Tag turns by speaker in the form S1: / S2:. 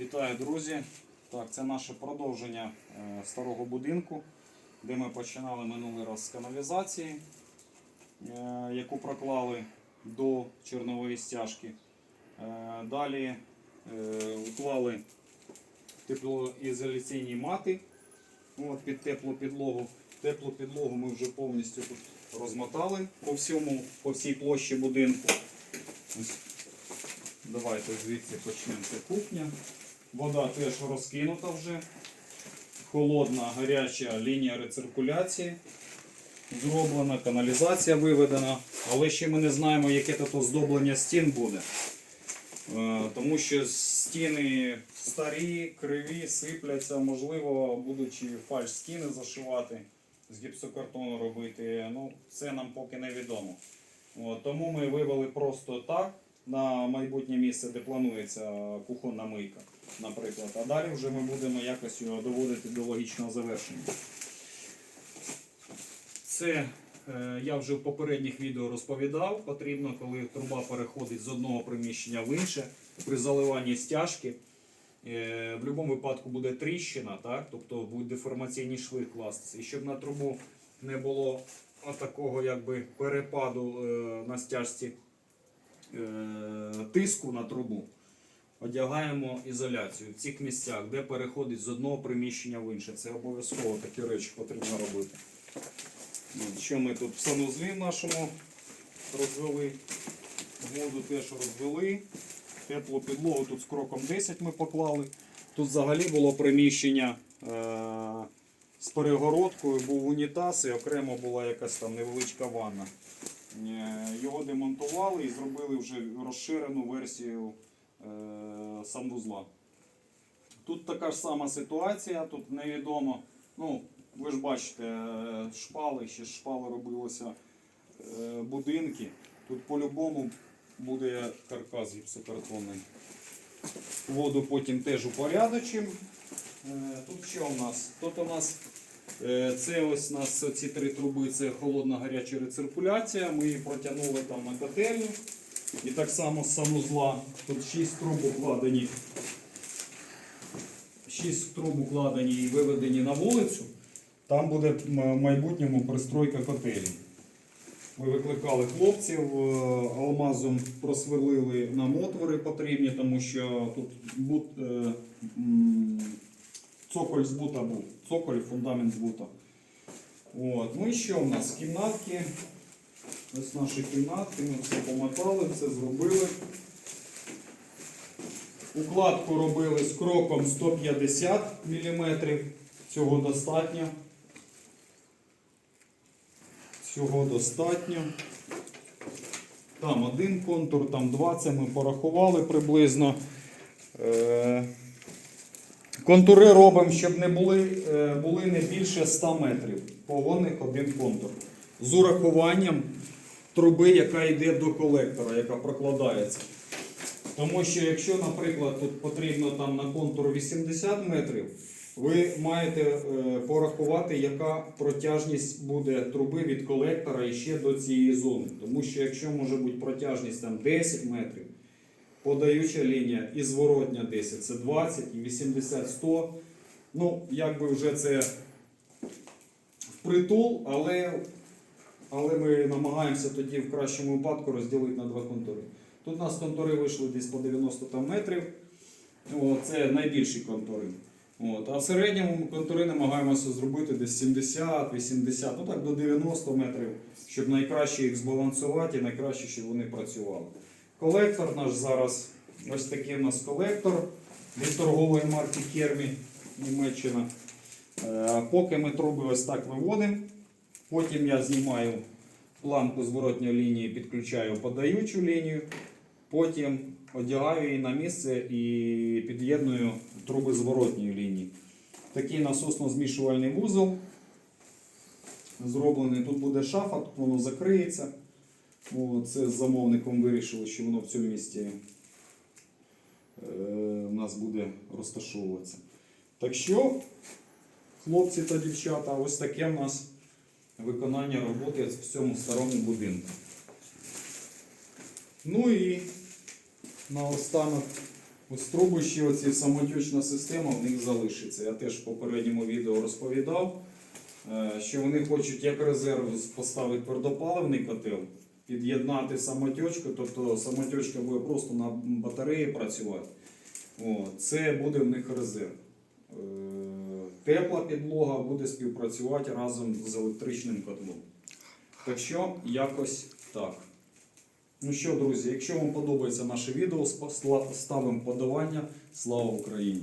S1: Вітаю, друзі! Так, це наше продовження е, старого будинку, де ми починали минулий раз з каналізації, е, яку проклали до чернової стяжки. Е, далі уклали теплоізоляційні мати от, під теплу підлогу. Теплу підлогу ми вже повністю тут розмотали по всьому, по всій площі будинку. Ось Давайте звідси почнемо. Це кухня. Вода теж розкинута вже. Холодна, гаряча лінія рециркуляції. Зроблена, каналізація виведена. Але ще ми не знаємо, яке тут оздоблення стін буде. Е, Тому що стіни старі, криві, сипляться, можливо, будучи фальш стіни зашивати, з гіпсокартону робити. Ну, це нам поки не відомо. Тому ми вивели просто так на майбутнє місце, де планується кухонна мийка, наприклад. А далі вже ми будемо якось його доводити до логічного завершення. Це е, я вже в попередніх відео розповідав. Потрібно, коли труба переходить з одного приміщення в інше, при заливанні стяжки. е, В будь-якому випадку буде тріщина, так? тобто будуть деформаційні шви кластися. І щоб на трубу не було такого якби перепаду е, на стяжці е, тиску на трубу, одягаємо ізоляцію в цих місцях, де переходить з одного приміщення в інше. Це обов'язково такі речі потрібно робити. Що ми тут в санузлі нашому розвели? Воду теж розвели. Теплу підлогу тут з кроком 10 ми поклали. Тут взагалі було приміщення е- з перегородкою, був унітаз і окремо була якась там невеличка ванна. Е, Його демонтували і зробили вже розширену версію санвузла. Тут така ж сама ситуація, тут невідомо. Ну, ви ж бачите, е, шпали, ще з шпали робилося е, будинки. Тут по-любому буде каркас гіпсокартонний. Воду потім теж упорядочимо. Е, Тут що у нас? Тут у нас е, це ось у нас ці три труби, це холодна гаряча рециркуляція. Ми її протягнули там на котельню. І так само з санузла. Тут 6 труб укладені. 6 труб укладені і виведені на вулицю. Там буде в майбутньому пристройка котелі. Ми викликали хлопців, е, алмазом просверлили нам отвори потрібні, тому що тут бут, е, цоколь з бута був. Цоколь, фундамент з бута. От. Ну і що в нас? Кімнатки. Ось наші кімнатки, ми все помотали, все зробили. Укладку робили з кроком 150 мм. Цього достатньо. Цього достатньо. Там один контур, там два, це ми порахували приблизно. Е, Контури робимо, щоб не були, е, були не більше 100 метрів. Погонних один контур. З урахуванням труби, яка йде до колектора, яка прокладається. Тому що якщо, наприклад, тут потрібно там на контур 80 метрів, ви маєте е, порахувати, яка протяжність буде труби від колектора ще до цієї зони. Тому що якщо може бути протяжність там 10 метрів, подаюча лінія і зворотня 10, це 20 і 80 100. Ну, якби вже це впритул, але, але ми намагаємося тоді в кращому випадку розділити на два контури. Тут у нас контури вийшли десь по 90 там метрів. О, це найбільші контури. От. А в середньому ми контури намагаємося зробити десь 70-80, ну так до 90 метрів, щоб найкраще їх збалансувати і найкраще, щоб вони працювали. Колектор наш зараз, ось такий у нас колектор від торгової марки Кермі Німеччина. Е, Поки ми труби ось так виводимо, потім я знімаю планку зворотньої лінії, підключаю подаючу лінію, потім одягаю її на місце і під'єдную труби зворотньої лінії. Такий насосно-змішувальний вузол зроблений. Тут буде шафа, тут воно закриється. О, Це з замовником вирішили, що воно в цьому місці е, у нас буде розташовуватися. Так що, хлопці та дівчата, ось таке в нас виконання роботи в цьому старому будинку. Ну і наостанок ще оці самотючна система в них залишиться. Я теж в попередньому відео розповідав, е, що вони хочуть як резерв поставити твердопаливний котел, під'єднати самотючку, тобто самотючка буде просто на батареї працювати. О, це буде в них резерв. Тепла підлога буде співпрацювати разом з електричним котлом. Так що якось так. Ну що, друзі, якщо вам подобається наше відео, ставимо подавання. Слава Україні!